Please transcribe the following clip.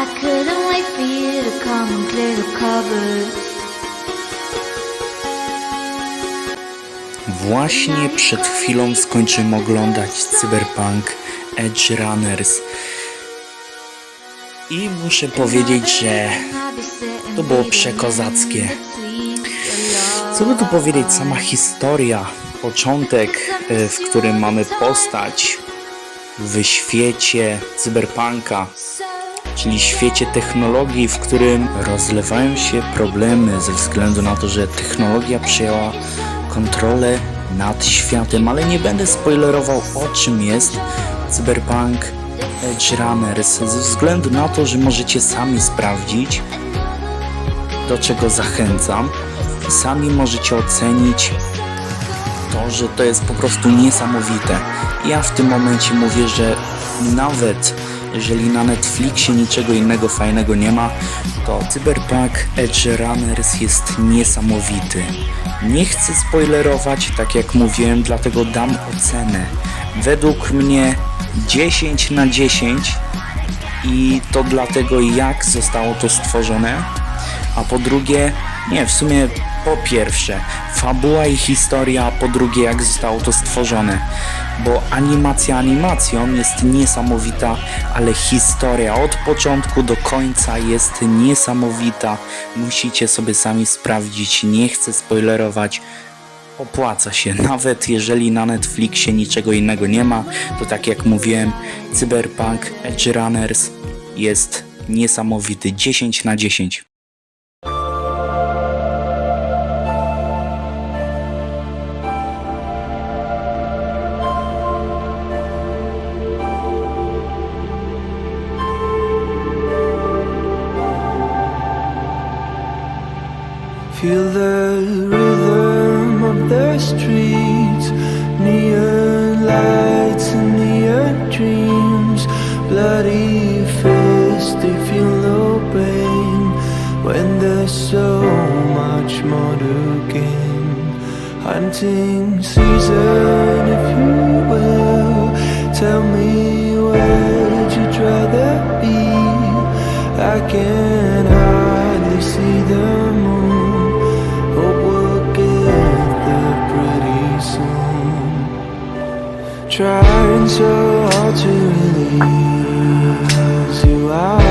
I couldn't wait for you to come and clear the. Właśnie przed chwilą skończyłem oglądać Cyberpunk Edge Runners i muszę powiedzieć, że to było przekozackie. Co by tu powiedzieć, sama historia, początek, e, w którym mamy postać w świecie cyberpunka, czyli świecie technologii, w którym rozlewają się problemy ze względu na to, że technologia przejęła kontrolę nad światem, ale nie będę spoilerował o czym jest Cyberpunk Edge Runners, ze względu na to, że możecie sami sprawdzić, do czego zachęcam sami możecie ocenić to, że to jest po prostu niesamowite. Ja w tym momencie mówię, że nawet jeżeli na Netflixie niczego innego fajnego nie ma, to Cyberpunk Edge Runners jest niesamowity. Nie chcę spoilerować, tak jak mówiłem, dlatego dam ocenę. Według mnie 10 na 10 i to dlatego jak zostało to stworzone, a po drugie, nie, w sumie po pierwsze, fabuła i historia, a po drugie, jak zostało to stworzone. Bo animacja animacją jest niesamowita, ale historia od początku do końca jest niesamowita. Musicie sobie sami sprawdzić, nie chcę spoilerować. Opłaca się, nawet jeżeli na Netflixie niczego innego nie ma, to tak jak mówiłem, Cyberpunk Edge Runners jest niesamowity 10 na 10. Feel the rhythm of the streets, neon lights and neon dreams. Bloody fists, they feel no pain when there's so much more to gain. Hunting season, if you will, tell me where'd you rather be? I can hardly see the Trying so hard to release you out.